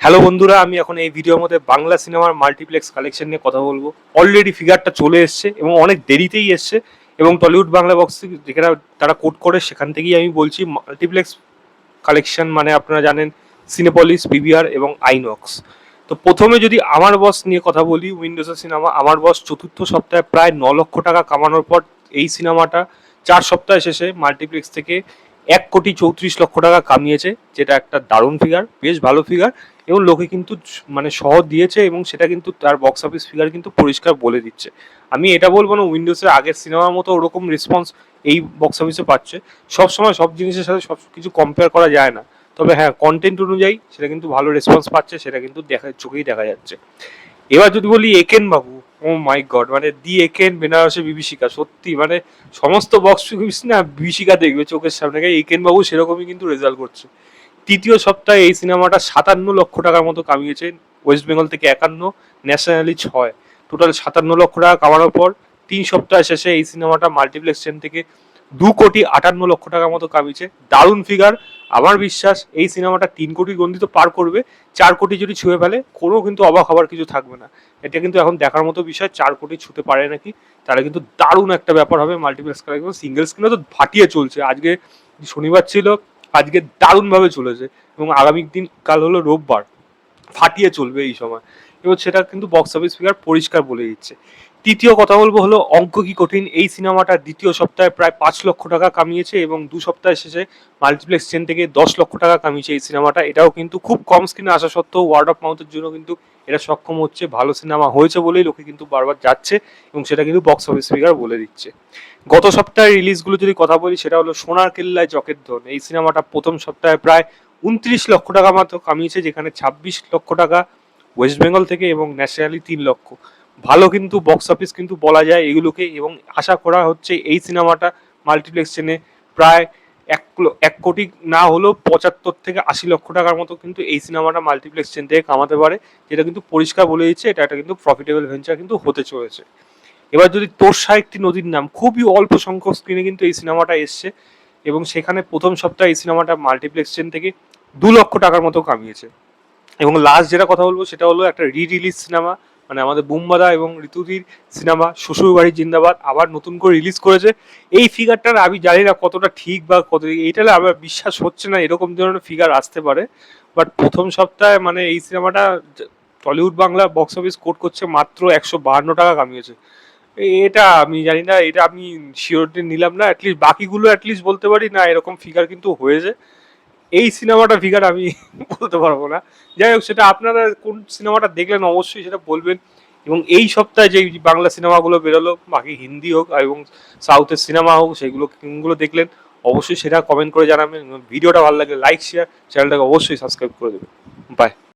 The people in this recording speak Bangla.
হ্যালো বন্ধুরা, আমি এখন এই ভিডিওর মধ্যে বাংলা সিনেমার মাল্টিপ্লেক্স কালেকশন নিয়ে কথা বলব। অলরেডি ফিগারটা চলে এসছে এবং অনেক দেরিতেই এসছে এবং টলিউড বাংলা বক্স যেখানে তারা কোট করে সেখান থেকেই আমি বলছি মাল্টিপ্লেক্স কালেকশন মানে আপনারা জানেন সিনেপলিস পিভিআর এবং আইনক্স তো প্রথমে যদি আমার বস নিয়ে কথা বলি উইন্ডোজের সিনেমা, আমার বস চতুর্থ সপ্তাহে প্রায় ন লক্ষ টাকা কামানোর পর এই সিনেমাটা চার সপ্তাহ শেষে মাল্টিপ্লেক্স থেকে এক কোটি চৌত্রিশ লক্ষ টাকা কামিয়েছে, যেটা একটা দারুণ ফিগার বেশ ভালো ফিগার এবং লোকে কিন্তু মানে শহর দিয়েছে এবং সেটা কিন্তু তার বক্স অফিস ফিগার কিন্তু পরিষ্কার বলে দিচ্ছে। আমি এটা বলব না উইন্ডোজের আগের সিনেমার মতো ওরকম রেসপন্স এই বক্স অফিসে পাচ্ছে। সবসময় সব জিনিসের সাথে সব কিছু কম্পেয়ার করা যায় না। তবে হ্যাঁ কন্টেন্ট অনুযায়ী সেটা কিন্তু ভালো রেসপন্স পাচ্ছে, সেটা কিন্তু দেখা, চোখেই দেখা যাচ্ছে। এবার যদি বলি একেন বাবু ও মাই গড মানে দি একেন বেনারসে বিভীষিকা সত্যি মানে সমস্ত বক্স অফিস না বিভীষিকা দেখবে, চোখের সামনে। গায়ে একেন বাবু সেরকমই কিন্তু রেজাল্ট করছে। তৃতীয় সপ্তাহে এই সিনেমাটা সাতান্ন লক্ষ টাকার মতো কামিয়েছে ওয়েস্ট বেঙ্গল থেকে একান্ন ন্যাশনালি ছয়। টোটাল সাতান্ন লক্ষ টাকা কামানোর পর তিন সপ্তাহ শেষে এই সিনেমাটা মাল্টিপ্লেক্স চেন থেকে দু কোটি আটান্ন লক্ষ টাকার মতো কামিয়েছে। দারুণ ফিগার আমার বিশ্বাস এই সিনেমাটা তিন কোটি গন্ডি তো পার করবে, চার কোটি যদি ছুঁয়ে ফেলে, কোনো কিন্তু অবাক হবার কিছু থাকবে না। এটা কিন্তু এখন দেখার মতো বিষয়, চার কোটি ছুতে পারে নাকি? তাহলে কিন্তু দারুণ একটা ব্যাপার হবে মাল্টিপ্লেক্স কালেকশন সিঙ্গেল স্ক্রিনে তো ফাটিয়ে চলছে। আজকে শনিবার ছিল, আজকে দারুণভাবে চলেছে এবং আগামী দিন কাল হলো রোববার। ফাটিয়ে চলবে এই সময়। এবং সেটা কিন্তু বক্স অফিস ফিগার পরিষ্কার বলে দিচ্ছে। তৃতীয় কথা বলব হলো, অঙ্ক কি কঠিন? এই সিনেমাটা দ্বিতীয় সপ্তাহে প্রায় পাঁচ লক্ষ টাকা কামিয়েছে এবং দু সপ্তাহ শেষে মাল্টিপ্লেক্স চেন থেকে দশ লক্ষ টাকা কামিয়েছে এই সিনেমাটা। এটাও কিন্তু খুব কম স্ক্রিনে আসা সত্ত্বেও ওয়ার্ড অফ মাউথের জন্য কিন্তু এটা সক্ষম হচ্ছে, ভালো সিনেমা হয়েছে বলেই লোকে কিন্তু বারবার যাচ্ছে এবং সেটা কিন্তু বক্স অফিস ফিগার বলে দিচ্ছে। গত সপ্তাহে রিলিজগুলো যদি কথা বলি, সেটা হলো সোনার কেল্লায় চকের ধন। এই সিনেমাটা প্রথম সপ্তাহে প্রায় উনত্রিশ লক্ষ টাকা মাত্র কামিয়েছে, যেখানে ছাব্বিশ লক্ষ টাকা ওয়েস্ট বেঙ্গল থেকে এবং ন্যাশনালি তিন লক্ষ। ভালো কিন্তু বক্স অফিস কিন্তু বলা যায় এগুলোকে এবং আশা করা হচ্ছে এই সিনেমাটা মাল্টিপ্লেক্স চেনে প্রায় এক এক কোটি না হলেও পঁচাত্তর থেকে আশি লক্ষ টাকার মতো কিন্তু এই সিনেমাটা মাল্টিপ্লেক্স চেন থেকে কামাতে পারে, যেটা কিন্তু পরিষ্কার বলে দিচ্ছে, এটা একটা কিন্তু প্রফিটেবল ভেঞ্চার কিন্তু হতে চলেছে। এবার যদি তোরসা একটি নদীর নাম, খুবই অল্প সংখ্যক স্ক্রিনে কিন্তু এই সিনেমাটা এসছে এবং সেখানে প্রথম সপ্তাহে এই সিনেমাটা মাল্টিপ্লেক্স চেন থেকে দু লক্ষ টাকার মতো কামিয়েছে। এবং লাস্ট যেটা কথা বলব সেটা হলো একটা রি রিলিজ সিনেমা মানে আমাদের বুম্বাদা এবং ঋতুদির সিনেমা শ্বশুর বাড়ির জিন্দাবাদ আবার নতুন করে রিলিজ করেছে। এই ফিগারটার আমি জানি না কতটা ঠিক বা কত এইটা আমার বিশ্বাস হচ্ছে না, এরকম ধরনের ফিগার আসতে পারে। বাট প্রথম সপ্তাহে মানে এই সিনেমাটা টলিউড বাংলা বক্স অফিস কোট করছে মাত্র একশো বাহান্ন টাকা কামিয়েছে। এটা আমি জানি না, এটা আমি শিওরটি নিলাম না অ্যাটলিস্ট বাকিগুলো অ্যাটলিস্ট বলতে পারি না, এরকম ফিগার কিন্তু হয়েছে। এই সিনেমাটা ফিগার আমি বলতে পারব না। যাই হোক, সেটা আপনারা কোন সিনেমাটা দেখলেন অবশ্যই সেটা বলবেন। এবং এই সপ্তাহে যে বাংলা সিনেমাগুলো বেরোলো, বাকি হিন্দি হোক এবং সাউথের সিনেমা হোক, সেগুলো কোনগুলো দেখলেন, অবশ্যই সেটা কমেন্ট করে জানাবেন। ভিডিওটা ভালো লাগে লাইক শেয়ার চ্যানেলটাকে অবশ্যই সাবস্ক্রাইব করে দেবেন। বাই